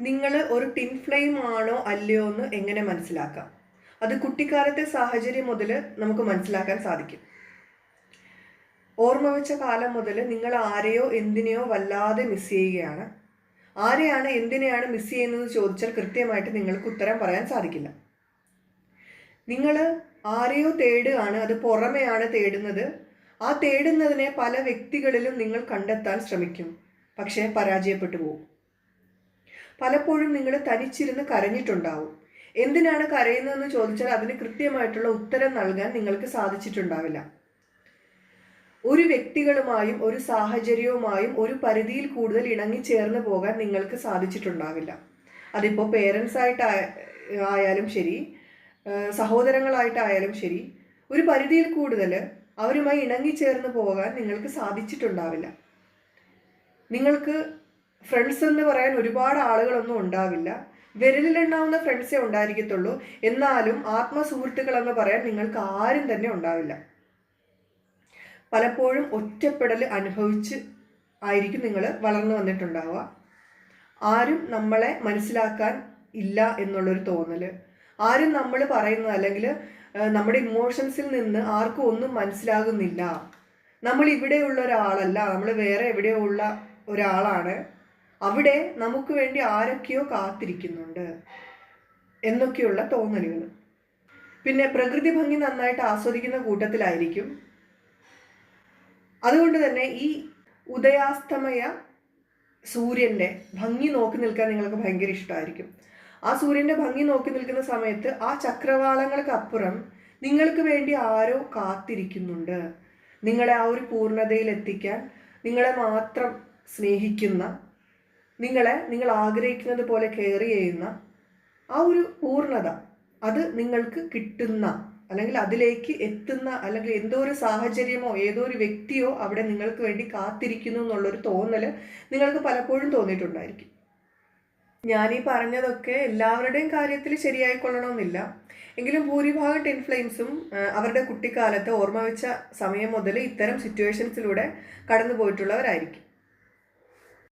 നിങ്ങൾ ഒരു tin flame ആണോ അല്ലയോ എന്ന് എങ്ങനെ മനസ്സിലാക്കാം? അത് കുട്ടിക്കാലത്തെ സാഹചര്യം മുതൽ നമുക്ക് മനസ്സിലാക്കാൻ സാധിക്കും. ഓർമ്മ വെച്ച കാലം മുതൽ നിങ്ങൾ ആരെയോ എന്തിനെയോ വല്ലാതെ മിസ് ചെയ്യുകയാണ്. ആരെയാണ് എന്തിനെയാണ് മിസ് ചെയ്യുന്നത് ചോദിച്ചാൽ കൃത്യമായിട്ട് നിങ്ങൾക്ക് ഉത്തരം പറയാൻ സാധിക്കില്ല. നിങ്ങൾ ആരെയോ തേടുകയാണ് അത് പുറമെയാണ് തേടുന്നത്. ആ തേടുന്നതിനെ പല വ്യക്തികളിലും നിങ്ങൾ കണ്ടെത്താൻ ശ്രമിക്കും. പക്ഷേ പരാജയപ്പെട്ടു പോകും. പലപ്പോഴും നിങ്ങൾ തനിച്ചിരുന്ന് കരഞ്ഞിട്ടുണ്ടാവും. എന്തിനാണ് കരയുന്നതെന്ന് ചോദിച്ചാൽ അതിന് കൃത്യമായിട്ടുള്ള ഉത്തരം നൽകാൻ നിങ്ങൾക്ക് സാധിച്ചിട്ടുണ്ടാവില്ല. ഒരു വ്യക്തികളുമായും ഒരു സാഹചര്യവുമായും ഒരു പരിധിയിൽ കൂടുതൽ ഇണങ്ങിച്ചേർന്ന് പോകാൻ നിങ്ങൾക്ക് സാധിച്ചിട്ടുണ്ടാവില്ല. അതിപ്പോൾ പേരൻസ് ആയിട്ട് ആയാലും ശരി സഹോദരങ്ങളായിട്ടായാലും ശരി ഒരു പരിധിയിൽ കൂടുതൽ അവരുമായി ഇണങ്ങിച്ചേർന്ന് പോകാൻ നിങ്ങൾക്ക് സാധിച്ചിട്ടുണ്ടാവില്ല. നിങ്ങൾക്ക് ഫ്രണ്ട്സ് എന്ന് പറയാൻ ഒരുപാട് ആളുകളൊന്നും ഉണ്ടാവില്ല. വിരലിലുണ്ടാവുന്ന ഫ്രണ്ട്സേ ഉണ്ടായിരിക്കത്തുള്ളൂ. എന്നാലും ആത്മസുഹൃത്തുക്കൾ എന്ന് പറയാൻ നിങ്ങൾക്ക് ആരും തന്നെ ഉണ്ടാവില്ല. പലപ്പോഴും ഒറ്റപ്പെടൽ അനുഭവിച്ച് ആയിരിക്കും നിങ്ങൾ വളർന്നു വന്നിട്ടുണ്ടാവുക. ആരും നമ്മളെ മനസ്സിലാക്കാൻ ഇല്ല എന്നുള്ളൊരു തോന്നൽ ആരും നമ്മൾ പറയുന്നത് അല്ലെങ്കിൽ നമ്മുടെ ഇമോഷൻസിൽ നിന്ന് ആർക്കും ഒന്നും മനസ്സിലാകുന്നില്ല. നമ്മൾ ഇവിടെയുള്ള ഒരാളല്ല. നമ്മൾ വേറെ എവിടെയോ ഉള്ള ഒരാളാണ്. അവിടെ നമുക്ക് വേണ്ടി ആരൊക്കെയോ കാത്തിരിക്കുന്നുണ്ട് എന്നൊക്കെയുള്ള തോന്നലുകൾ. പിന്നെ പ്രകൃതി ഭംഗി നന്നായിട്ട് ആസ്വദിക്കുന്ന കൂട്ടത്തിലായിരിക്കും. അതുകൊണ്ട് തന്നെ ഈ ഉദയാസ്തമയ സൂര്യന്റെ ഭംഗി നോക്കി നിൽക്കാൻ നിങ്ങൾക്ക് ഭയങ്കര ഇഷ്ടമായിരിക്കും. ആ സൂര്യന്റെ ഭംഗി നോക്കി നിൽക്കുന്ന സമയത്ത് ആ ചക്രവാളങ്ങൾക്ക് അപ്പുറം നിങ്ങൾക്ക് വേണ്ടി ആരോ കാത്തിരിക്കുന്നുണ്ട്. നിങ്ങളെ ആ ഒരു പൂർണതയിൽ എത്തിക്കാൻ നിങ്ങളെ മാത്രം സ്നേഹിക്കുന്ന നിങ്ങളെ നിങ്ങൾ ആഗ്രഹിക്കുന്നത് പോലെ കെയർ ചെയ്യുന്ന ആ ഒരു പൂർണത അത് നിങ്ങൾക്ക് കിട്ടുന്ന അല്ലെങ്കിൽ അതിലേക്ക് എത്തുന്ന അല്ലെങ്കിൽ എന്തോ ഒരു സാഹചര്യമോ ഏതോ ഒരു വ്യക്തിയോ അവിടെ നിങ്ങൾക്ക് വേണ്ടി കാത്തിരിക്കുന്നു എന്നുള്ളൊരു തോന്നൽ നിങ്ങൾക്ക് പലപ്പോഴും തോന്നിയിട്ടുണ്ടായിരിക്കും. ഈ പറഞ്ഞതൊക്കെ എല്ലാവരുടെയും കാര്യത്തിൽ ശരിയായിക്കൊള്ളണമെന്നില്ല എങ്കിലും ഭൂരിഭാഗം ടെൻ ഫ്ലെയിംസും അവരുടെ കുട്ടിക്കാലത്ത് ഓർമ്മ വെച്ച സമയം മുതൽ ഇത്തരം സിറ്റുവേഷൻസിലൂടെ കടന്നു പോയിട്ടുള്ളവരായിരിക്കും